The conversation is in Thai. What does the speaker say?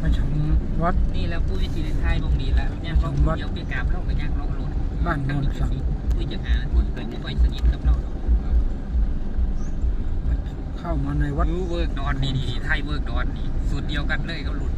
บ้านมุงต้นไปชมวัด นี่แล้วปุ้ยสิริไทยบงดีแล้วย่างเราเดี๋ยวไปกราบเราก็ย่างเราลดบ้านโนนสังปุ้ยจะหาคนเกิดไม่ค่อยสนิทกับเราเข้ามาในวัดดูเวิร์กดอนนี่นี่ไทยเวิร์กดอนนี่สูตรเดียวกันเลยก็หลุด